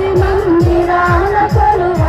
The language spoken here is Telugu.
మందిరాల కొలువ